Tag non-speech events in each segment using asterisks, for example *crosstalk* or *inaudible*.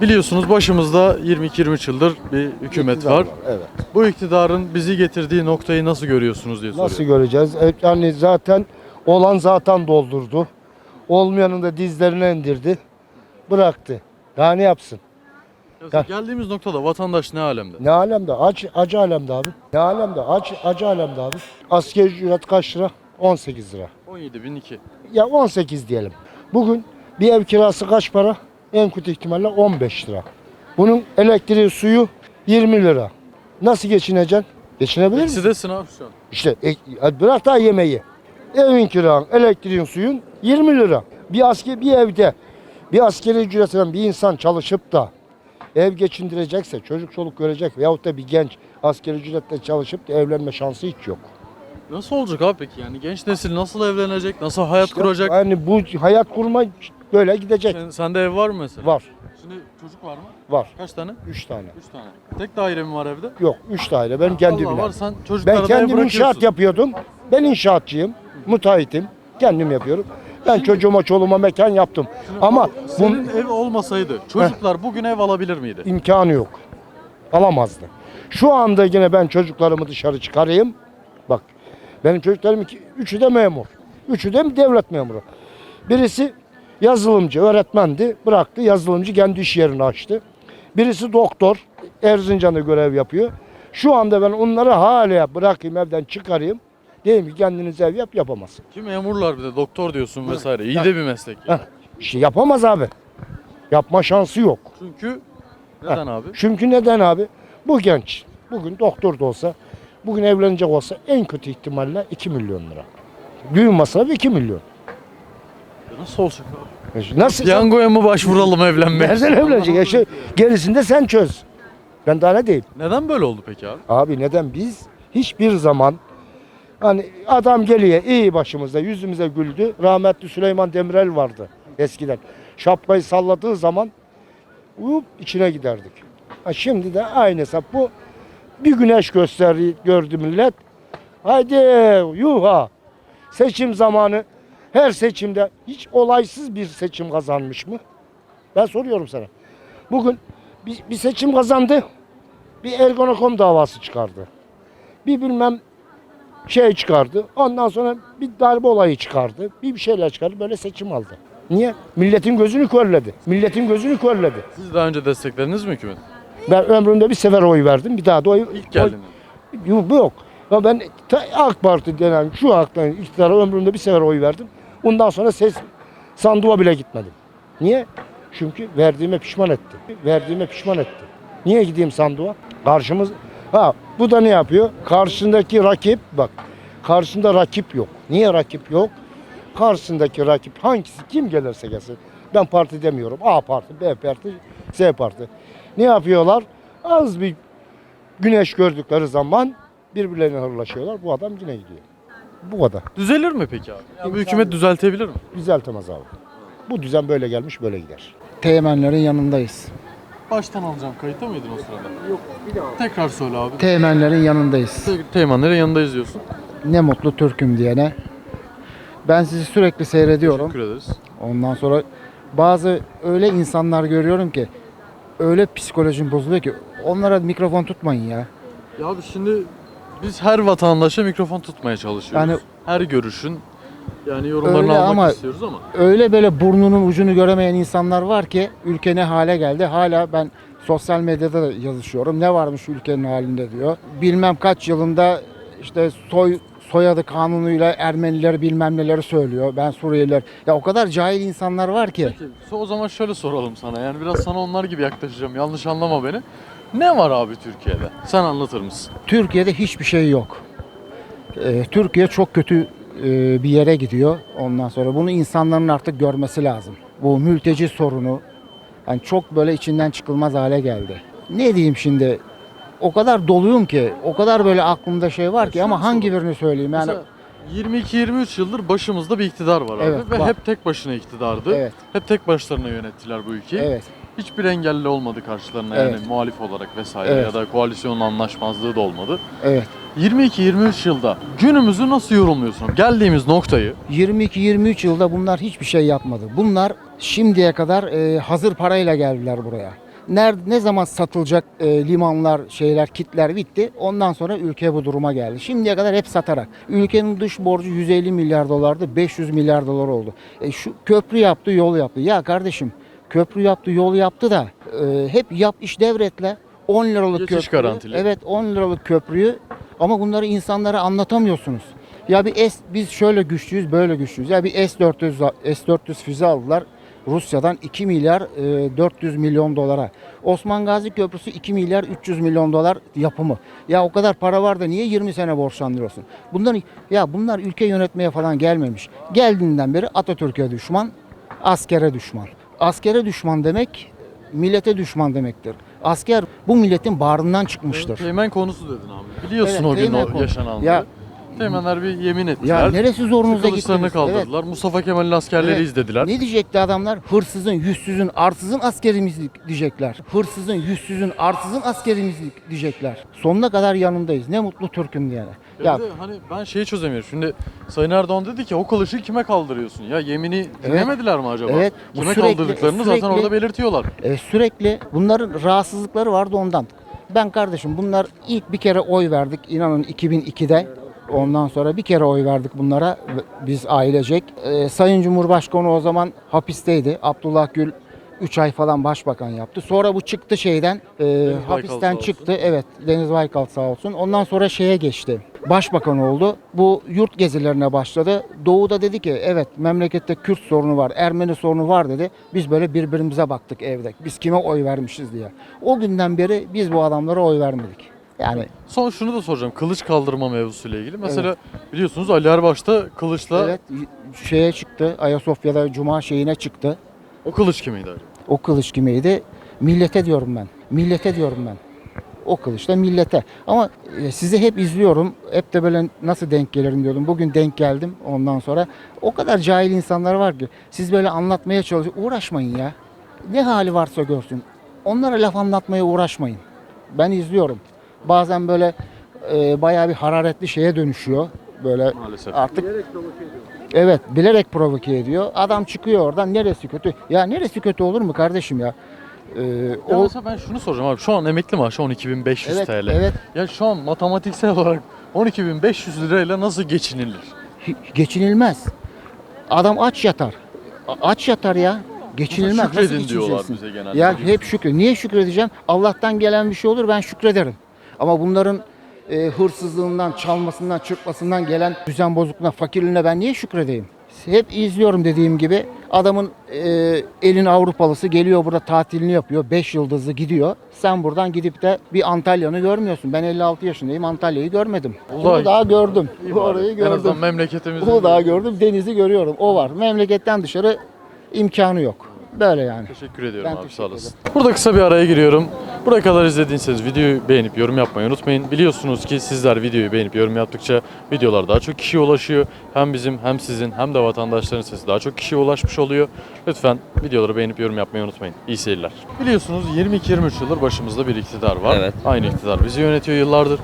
Biliyorsunuz başımızda 22-23 yıldır bir hükümet İktidar var. Evet. Bu iktidarın bizi getirdiği noktayı nasıl görüyorsunuz diye Nasıl soruyorum. göreceğiz? E, Yani zaten olan zaten doldurdu. Olmayanın da dizlerine indirdi. Bıraktı. Daha ne yapsın? Ya Geldiğimiz noktada vatandaş ne alemde? Ne alemde? Acı, acı alemde abi. Ne alemde? Acı, acı alemde abi. Asgari ücret kaç lira? 18 lira. 17.002. Ya 18 diyelim. Bugün bir ev kirası kaç para? En kötü ihtimalle 15 lira. Bunun elektriği, suyu 20 lira. Nasıl geçineceksin? Geçinebilir misin? Eksidesin abi şu an. İşte e, hadi bırak daha yemeği. Evin kiran, elektriğin, suyun 20 lira. Bir asker bir evde bir askeri ücretinden bir insan çalışıp da ev geçindirecekse, çocuk çoluk görecek veyahut da bir genç askeri ücretle çalışıp da evlenme şansı hiç yok. Nasıl olacak abi peki? Yani genç nesil nasıl evlenecek? Nasıl hayat kuracak? Yani bu hayat kurma böyle gidecek. Sen, sende ev var mı mesela? Var, Şimdi çocuk var mı? var. Kaç tane? 3 tane. 3 tane. Tek daire mi var evde? Yok, 3 daire. Ben kendi Allah var sen çocuklara Ben da ev kendim bırakıyorsun. inşaat yapıyordum. Ben inşaatçıyım, müteahhitim. Kendim yapıyorum. Ben çocuğuma, çoluğuma mekan yaptım. Ama bu Senin ev olmasaydı çocuklar bugün ev alabilir miydi? imkanı yok. Alamazdı. Şu anda yine ben çocuklarımı dışarı çıkarayım. Bak benim çocuklarım iki, üçü de memur. Üçü de devlet memuru. Birisi yazılımcı, öğretmendi. Bıraktı. Yazılımcı kendi iş yerini açtı. Birisi doktor. Erzincan'da görev yapıyor. Şu anda ben onları hala bırakayım evden çıkarayım. Diyeyim ki kendiniz ev yap yapamaz. Ki memurlar bir de doktor diyorsun vesaire. İyi de bir meslek. Heh. Yani. İşte yapamaz abi. Yapma şansı yok. Çünkü neden abi? Çünkü neden abi? Bu genç. Bugün doktor da olsa, bugün evlenecek olsa en kötü ihtimalle 2 milyon lira. Düğün masrafı 2 milyon. Nasıl olacak abi? Nasıl? Piyangoya mı başvuralım evlenmeye? Nereden evlenecek? Ya şu, gerisini de sen çöz. Ben daha ne diyeyim? Neden böyle oldu peki abi? Abi neden biz hiçbir zaman hani adam geliyor iyi başımızda yüzümüze güldü. Rahmetli Süleyman Demirel vardı eskiden. Şapkayı salladığı zaman uyup içine giderdik. Ha şimdi de aynı hesap bu. Bir güneş gösterdi gördü millet. Haydi yuha. Seçim zamanı her seçimde hiç olaysız bir seçim kazanmış mı? Ben soruyorum sana. Bugün bir, bir seçim kazandı. Bir Ergonokon davası çıkardı. Bir bilmem şey çıkardı. Ondan sonra bir darbe olayı çıkardı. Bir bir şeyler çıkardı. Böyle seçim aldı. Niye? Milletin gözünü körledi. Milletin gözünü körledi. Siz daha önce desteklediniz mi hükümet? Ben ömrümde bir sefer oy verdim. Bir daha da oy... İlk geldiğinde. oy- yok, yok. Ya ben AK Parti denen şu halktan iktidara ömrümde bir sefer oy verdim. Ondan sonra ses sandığa bile gitmedim. Niye? Çünkü verdiğime pişman etti. Verdiğime pişman etti. Niye gideyim sandığa? Karşımız ha bu da ne yapıyor? Karşındaki rakip bak. Karşında rakip yok. Niye rakip yok? Karşısındaki rakip hangisi kim gelirse gelsin. Ben parti demiyorum. A parti, B parti, Z parti. Ne yapıyorlar? Az bir güneş gördükleri zaman birbirlerine hırlaşıyorlar. Bu adam yine gidiyor. Bu kadar. Düzelir mi peki abi? Ya bu hükümet düzeltebilir mi? Düzeltemez abi. Bu düzen böyle gelmiş böyle gider. Teğmenlerin yanındayız. Baştan alacağım. Kayıtta mıydın o sırada? Yok bir daha. Tekrar söyle abi. Teğmenlerin yanındayız. Te- Teğmenlerin yanındayız diyorsun. Ne mutlu Türk'üm diyene. Ben sizi sürekli seyrediyorum. Teşekkür ederiz. Ondan sonra bazı öyle insanlar görüyorum ki öyle psikolojim bozuluyor ki onlara mikrofon tutmayın ya. Ya abi şimdi biz her vatandaşa mikrofon tutmaya çalışıyoruz. Yani- her görüşün yani yorumlarını Öyle almak ama- istiyoruz ama Öyle böyle burnunun ucunu göremeyen insanlar var ki ülke ne hale geldi. Hala ben sosyal medyada da yazışıyorum. Ne varmış ülkenin halinde diyor. Bilmem kaç yılında işte soy soyadı kanunuyla Ermenileri bilmem neleri söylüyor. Ben Suriyeliler. Ya o kadar cahil insanlar var ki. Peki so- o zaman şöyle soralım sana. Yani biraz sana onlar gibi yaklaşacağım. Yanlış anlama beni. Ne var abi Türkiye'de? Sen anlatır mısın? Türkiye'de hiçbir şey yok. Ee, Türkiye çok kötü e, bir yere gidiyor. Ondan sonra bunu insanların artık görmesi lazım. Bu mülteci sorunu yani çok böyle içinden çıkılmaz hale geldi. Ne diyeyim şimdi? O kadar doluyum ki, o kadar böyle aklımda şey var ki ama hangi birini söyleyeyim yani? Mesela 22-23 yıldır başımızda bir iktidar var abi. Evet, Ve var. hep tek başına iktidardı. Evet, Hep tek başlarına yönettiler bu ülkeyi. evet. Hiçbir engelli olmadı karşılarına yani Evet. muhalif olarak vesaire Evet. ya da koalisyonun anlaşmazlığı da olmadı. Evet. 22-23 yılda günümüzü nasıl yorumluyorsun? Geldiğimiz noktayı 22-23 yılda bunlar hiçbir şey yapmadı. Bunlar şimdiye kadar e, hazır parayla geldiler buraya. nerede ne zaman satılacak e, limanlar, şeyler, kitler bitti. Ondan sonra ülke bu duruma geldi. Şimdiye kadar hep satarak. Ülkenin dış borcu 150 milyar dolardı, 500 milyar dolar oldu. E, şu köprü yaptı, yol yaptı. Ya kardeşim köprü yaptı, yol yaptı da e, hep yap iş devretle 10 liralık Geçiş köprü. garantili. Evet 10 liralık köprüyü ama bunları insanlara anlatamıyorsunuz. Ya bir S biz şöyle güçlüyüz, böyle güçlüyüz. Ya bir S400 S400 füze aldılar. Rusya'dan 2 milyar e, 400 milyon dolara. Osman Gazi Köprüsü 2 milyar 300 milyon dolar yapımı. Ya o kadar para var da niye 20 sene borçlandırıyorsun? Bunlar ya bunlar ülke yönetmeye falan gelmemiş. Geldiğinden beri Atatürk'e düşman, askere düşman. Askere düşman demek millete düşman demektir. Asker bu milletin bağrından çıkmıştır. Teğmen konusu dedin abi. Biliyorsun Evet, o gün teğmen o yaşananları. Ya- Teğmenler bir yemin ettiler. Ya neresi zorunuza gittiniz? Evet. kaldırdılar. Mustafa Kemal'in askerleri Evet. izlediler. Ne diyecekti adamlar? Hırsızın, yüzsüzün, arsızın askerimiz diyecekler. Hırsızın, yüzsüzün, arsızın askerimiz diyecekler. Sonuna kadar yanındayız. Ne mutlu Türk'üm diyene. Ya, Ya de hani ben şeyi çözemiyorum. Şimdi Sayın Erdoğan dedi ki o kılıcı kime kaldırıyorsun? Ya yemini dinlemediler mi acaba? Evet, Kime sürekli- kaldırdıklarını zaten sürekli- orada belirtiyorlar. e, sürekli bunların rahatsızlıkları vardı ondan. Ben kardeşim bunlar ilk bir kere oy verdik inanın 2002'de. Ondan sonra bir kere oy verdik bunlara biz ailecek. E, Sayın Cumhurbaşkanı o zaman hapisteydi. Abdullah Gül 3 ay falan başbakan yaptı. Sonra bu çıktı şeyden e, hapisten çıktı. Evet Deniz Baykal sağ olsun. Ondan sonra şeye geçti. Başbakan oldu. Bu yurt gezilerine başladı. Doğu'da dedi ki evet memlekette Kürt sorunu var, Ermeni sorunu var dedi. Biz böyle birbirimize baktık evde. Biz kime oy vermişiz diye. O günden beri biz bu adamlara oy vermedik. Yani Son şunu da soracağım. Kılıç kaldırma mevzusuyla ilgili. Mesela biliyorsunuz Ali Erbaş'ta kılıçla evet şeye çıktı. Ayasofya'da Cuma şeyine çıktı. o kılıç kimiydi acaba? O kılıç kimeydi? Millete diyorum ben. Millete diyorum ben. O kılıç da millete. Ama e, sizi hep izliyorum. Hep de böyle nasıl denk gelirim diyordum. Bugün denk geldim ondan sonra. O kadar cahil insanlar var ki. Siz böyle anlatmaya çalışın. Uğraşmayın ya. Ne hali varsa görsün. Onlara laf anlatmaya uğraşmayın. Ben izliyorum. Bazen böyle e, bayağı bir hararetli şeye dönüşüyor. Böyle Maalesef. artık Evet bilerek provoke ediyor. Adam çıkıyor oradan neresi kötü? Ya neresi kötü olur mu kardeşim ya? Ee, Ya o, mesela ben şunu soracağım abi. Şu an emekli maaşı 12.500 evet, TL. evet Ya şu an matematiksel olarak 12.500 lirayla nasıl geçinilir? hi- geçinilmez. Adam aç yatar. A- Aç yatar ya. Geçinilmez. Nasıl Şükredin diyorlar geçineceksin? bize genelde. Ya hep şükür. Niye şükredeceğim? Allah'tan gelen bir şey olur ben şükrederim. Ama bunların e, hırsızlığından, çalmasından, çırpmasından gelen düzen bozukluğuna, fakirliğine ben niye şükredeyim? Hep izliyorum dediğim gibi. Adamın e, elin Avrupalısı geliyor burada tatilini yapıyor. 5 yıldızlı gidiyor. Sen buradan gidip de bir Antalya'nı görmüyorsun. Ben 56 yaşındayım. Antalya'yı görmedim. Uludağ- Uludağ'ı gördüm. İyi bari. Orayı En gördüm. azından memleketimizin... Uludağ'ı gördüm. Denizi görüyorum. O var. Memleketten dışarı imkanı yok. Böyle yani. Teşekkür ediyorum Ben abi teşekkür sağ olasın. Burada kısa bir araya giriyorum. Buraya kadar izlediyseniz videoyu beğenip yorum yapmayı unutmayın. Biliyorsunuz ki sizler videoyu beğenip yorum yaptıkça videolar daha çok kişiye ulaşıyor. Hem bizim hem sizin hem de vatandaşların sesi daha çok kişiye ulaşmış oluyor. Lütfen videoları beğenip yorum yapmayı unutmayın. İyi seyirler. Biliyorsunuz 22-23 yıldır başımızda bir iktidar var. Evet. Aynı iktidar bizi yönetiyor yıllardır.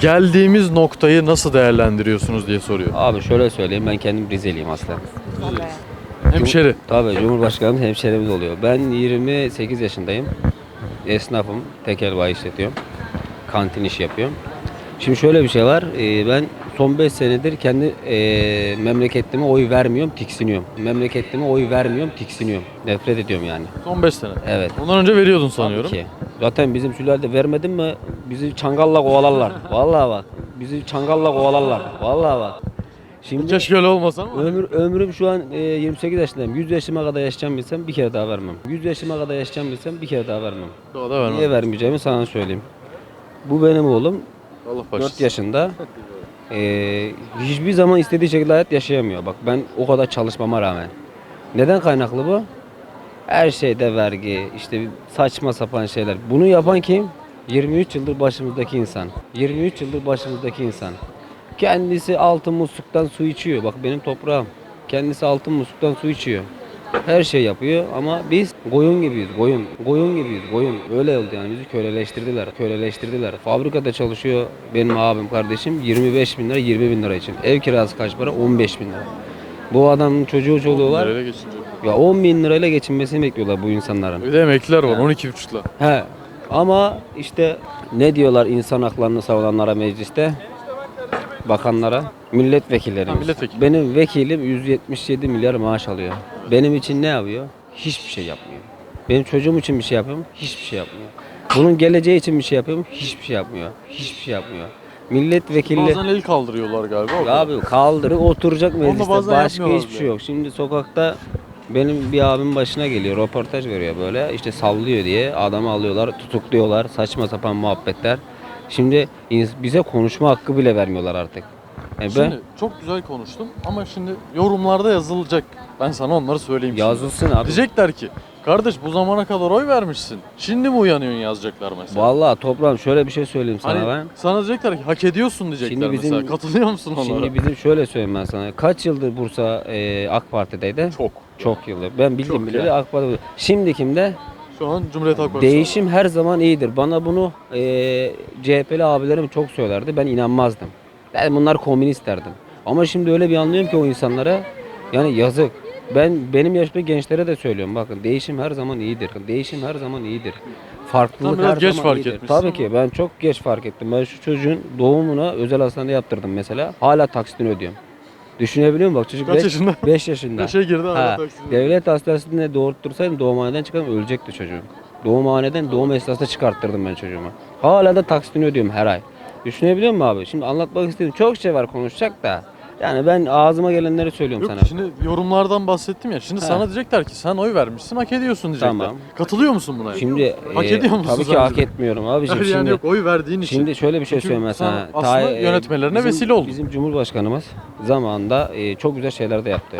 Geldiğimiz noktayı nasıl değerlendiriyorsunuz diye soruyor. Abi şöyle söyleyeyim ben kendim Rizeliyim aslen. Hemşeri. Tabii Cumhurbaşkanımız hemşerimiz oluyor. Ben 28 yaşındayım. Esnafım. Tekel bayi işletiyorum. Kantin işi yapıyorum. Şimdi şöyle bir şey var. ee, Ben son 5 senedir kendi ee, memleketime oy vermiyorum, tiksiniyorum. Memleketime oy vermiyorum, tiksiniyorum. Nefret ediyorum yani. Son 5 sene. Evet. Ondan önce veriyordun sanıyorum. Ki. Zaten bizim sülalede vermedin mi bizi çangalla kovalarlar. *laughs* Vallahi bak. Bizi çangalla kovalarlar. Vallahi bak. Şimdi Keşke öyle olmasa ama. Ömür, ömrüm şu an e, 28 yaşındayım. 100 yaşıma kadar yaşayacağım bilsem bir kere daha vermem. 100 yaşıma kadar yaşayacağım bilsem bir kere daha vermem. Daha da vermem. Niye vermeyeceğimi sana söyleyeyim. Bu benim oğlum. Allah 4 başlasın. yaşında. E, hiçbir zaman istediği şekilde hayat yaşayamıyor. Bak ben o kadar çalışmama rağmen. Neden kaynaklı bu? Her şeyde vergi, işte saçma sapan şeyler. Bunu yapan kim? 23 yıldır başımızdaki insan. 23 yıldır başımızdaki insan. Kendisi altın musluktan su içiyor. Bak benim toprağım. Kendisi altın musluktan su içiyor. Her şey yapıyor ama biz koyun gibiyiz, koyun. Koyun gibiyiz, koyun. Öyle oldu yani bizi köleleştirdiler, köleleştirdiler. Fabrikada çalışıyor benim abim, kardeşim 25 bin lira, 20 bin lira için. Ev kirası kaç para? 15 bin lira. Bu adamın çocuğu çoluğu var. Nereye? Ya 10 bin lirayla geçinmesini bekliyorlar bu insanların. Bir de emekliler var Ha. 12,5'la. He. Ama işte ne diyorlar insan haklarını savunanlara mecliste? Bakanlara, milletvekillerimiz. Ha, milletvekili. Benim vekilim 177 milyar maaş alıyor. Benim için ne yapıyor? Hiçbir şey yapmıyor. Benim çocuğum için bir şey yapıyor mu? Hiçbir şey yapmıyor. Bunun geleceği için bir şey yapıyor mu? Hiçbir şey yapmıyor. Hiçbir şey yapmıyor. Milletvekili Bazen el kaldırıyorlar galiba. ya abi kaldırıp oturacak mecliste. Başka hiçbir bile. şey yok. Şimdi sokakta benim bir abim başına geliyor. Röportaj veriyor böyle. işte sallıyor diye adamı alıyorlar, tutukluyorlar. Saçma sapan muhabbetler. Şimdi bize konuşma hakkı bile vermiyorlar artık. Yani ben Şimdi çok güzel konuştum ama şimdi yorumlarda yazılacak. Ben sana onları söyleyeyim şimdi. yazılsın abi. Diyecekler ki kardeş bu zamana kadar oy vermişsin. Şimdi mi uyanıyorsun yazacaklar mesela. Vallahi toprağım şöyle bir şey söyleyeyim sana Hani ben. sana diyecekler ki hak ediyorsun diyecekler Şimdi bizim- mesela. Katılıyor musun onlara? Şimdi bizim şöyle söyleyeyim ben sana. Kaç yıldır Bursa e, AK Parti'deydi? Çok. Çok yıldır. Ben bildim Çok bileli yani. AK Parti. Şimdi kimde? Şu an Cumhuriyet Halk Partisi. Değişim her zaman iyidir. Bana bunu e, CHP'li abilerim çok söylerdi. Ben inanmazdım. Ben bunlar komünist derdim. Ama şimdi öyle bir anlıyorum ki o insanlara yani yazık. Ben benim yaşımda gençlere de söylüyorum. Bakın değişim her zaman iyidir. Değişim her zaman iyidir. Farklılık Sen biraz her geç zaman fark iyidir. etmişsin Tabii ki ben çok geç fark ettim. Ben şu çocuğun doğumuna özel hastanede yaptırdım mesela. Hala taksitini ödüyorum. Düşünebiliyor musun? Bak çocuk Kaç 5 yaşında? *laughs* yaşında. Beşe girdi Ha, devlet hastanesinde doğurttursaydım doğumhaneden çıkarım ölecekti çocuğum. Doğumhaneden doğum esnasında çıkarttırdım ben çocuğumu. Hala da taksitini ödüyorum her ay. Düşünebiliyor musun abi? Şimdi anlatmak istediğim çok şey var konuşacak da. Yani ben ağzıma gelenleri söylüyorum Yok sana. şimdi yorumlardan bahsettim ya. Şimdi He. sana diyecekler ki sen oy vermişsin hak ediyorsun diyecekler. Tamam. Katılıyor musun buna? Şimdi Hak e, ediyor musun tabii ki sence hak etmiyorum abiciğim. *laughs* Yani şimdi, yok oy verdiğin için. Şimdi şöyle bir şey Çünkü söyleyeyim ben sana. aslında e, yönetmelerine bizim- vesile oldun. Bizim Cumhurbaşkanımız zamanında e, çok güzel şeyler de yaptı.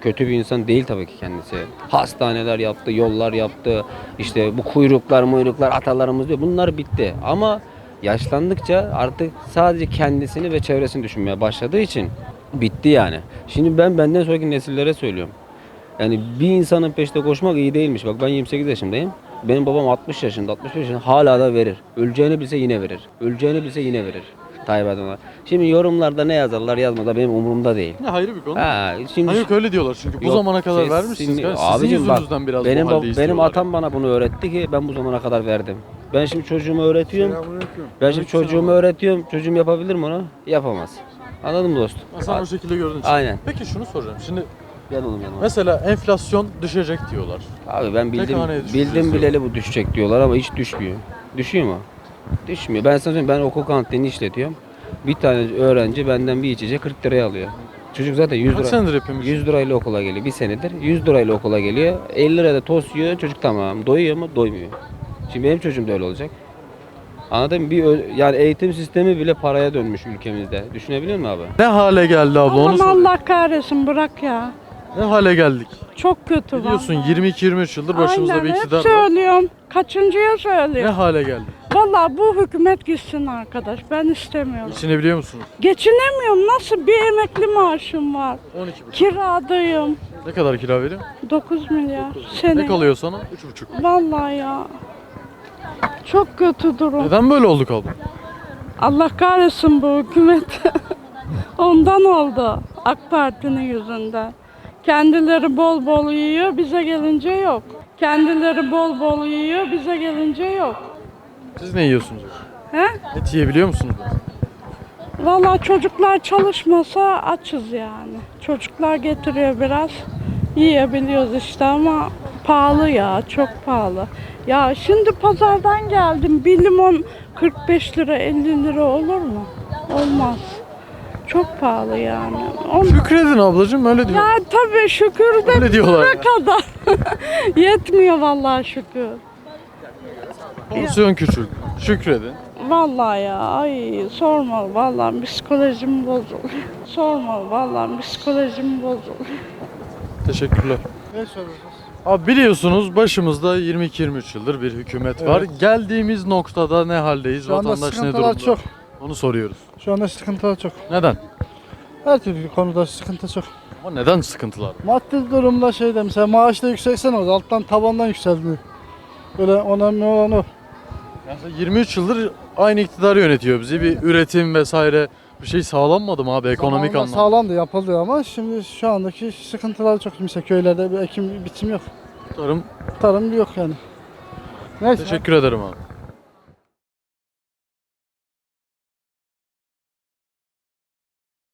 Kötü bir insan değil tabii ki kendisi. Hastaneler yaptı, yollar yaptı. İşte bu kuyruklar, muyruklar atalarımız diyor. Bunlar bitti. Ama yaşlandıkça artık sadece kendisini ve çevresini düşünmeye başladığı için bitti yani. Şimdi ben benden sonraki nesillere söylüyorum. Yani bir insanın peşinde koşmak iyi değilmiş. Bak ben 28 yaşındayım. Benim babam 60 yaşında, 65 yaşında hala da verir. Öleceğini bilse yine verir. Öleceğini bilse yine verir. Tayyip Erdoğan'a. Şimdi yorumlarda ne yazarlar yazmada benim umurumda değil. Ne ayrı bir konu. Ha, şimdi Hayır öyle diyorlar çünkü bu Yok, zamana kadar şey, vermişsiniz. sizin Abicim bak, yüzünüzden biraz benim bu bab- halde benim istiyorlar. atam bana bunu öğretti ki ben bu zamana kadar verdim. Ben şimdi çocuğuma öğretiyorum. Ben şimdi çocuğuma öğretiyorum. Çocuğum yapabilir mi onu? Yapamaz. Anladın mı dostum? Ben sana o şekilde gördüğün için. Aynen. Peki şunu soracağım. Şimdi Gel oğlum yanıma. mesela enflasyon düşecek diyorlar. Abi ben bildim haneye düşeceğiz bildim diyor. bileli bu düşecek diyorlar ama hiç düşmüyor. Düşüyor mu? Düşmüyor. Ben sana söyleyeyim ben okul kantinini işletiyorum. Bir tane öğrenci benden bir içecek 40 liraya alıyor. Çocuk zaten 100 Kaç lira. senedir yapıyormuş? 100 lirayla okula geliyor. Bir senedir 100 lirayla okula geliyor. 50 liraya da tost yiyor. Çocuk tamam. Doyuyor mu? Doymuyor. Şimdi benim çocuğum da öyle olacak. Anladın mı? Bir yani eğitim sistemi bile paraya dönmüş ülkemizde. Düşünebiliyor musun abi? Ne hale geldi abla onu Aman sorayım. Allah kahretsin bırak ya. Ne hale geldik? Çok kötü Biliyorsun vallahi. 22-23 yıldır başımızda Aynen, bir hep iktidar var. söylüyorum. Kaçıncıya Ne söylüyorum. hale geldik? Vallahi bu hükümet gitsin arkadaş. Ben istemiyorum. Geçinebiliyor musunuz? Geçinemiyorum. Nasıl bir emekli maaşım var. 12,5. Kiradayım. Ne kadar kira veriyor? 9 milyar. Sene. Ne kalıyor sana? 3,5. Vallahi ya. Çok kötü durum. Neden böyle olduk abla? Allah kahretsin bu hükümet. *laughs* Ondan oldu. AK Parti'nin yüzünden. Kendileri bol bol yiyor, bize gelince yok. Kendileri bol bol yiyor, bize gelince yok. Siz ne yiyorsunuz? He? Et yiyebiliyor musunuz? Vallahi çocuklar çalışmasa açız yani. Çocuklar getiriyor biraz. Yiyebiliyoruz işte ama pahalı ya, çok pahalı. Ya şimdi pazardan geldim. Bir limon 45 lira, 50 lira olur mu? Olmaz. Çok pahalı yani. On- Şükredin ablacığım öyle diyor. Ya tabii şükür de Öyle diyorlar ne ya. kadar. *laughs* Yetmiyor vallahi şükür. Porsiyon küçük. Şükredin. Vallahi ya ay sorma vallahi psikolojim bozuluyor. Sorma vallahi psikolojim bozuluyor. Teşekkürler. Abi biliyorsunuz başımızda 22-23 yıldır bir hükümet var. Geldiğimiz noktada ne haldeyiz? Şu anda Vatandaş ne sıkıntılar durumda? çok. Onu soruyoruz. Şu anda sıkıntılar çok. Neden? Her türlü konuda sıkıntı çok. Ama neden sıkıntılar? Maddi durumda şeyde mesela maaş da yükseksen o alttan tabandan yükselmiyor. Böyle önemli olan o. Yani 23 yıldır aynı iktidar yönetiyor bizi. Bir üretim vesaire Bir şey sağlanmadı mı abi ekonomik Zamanında anlamda? Sağlamdı yapıldı ama şimdi şu andaki sıkıntılar çok. Mesela köylerde bir ekim biçim yok. Tarım. Tarım yok yani. Neyse. Teşekkür ederim abi.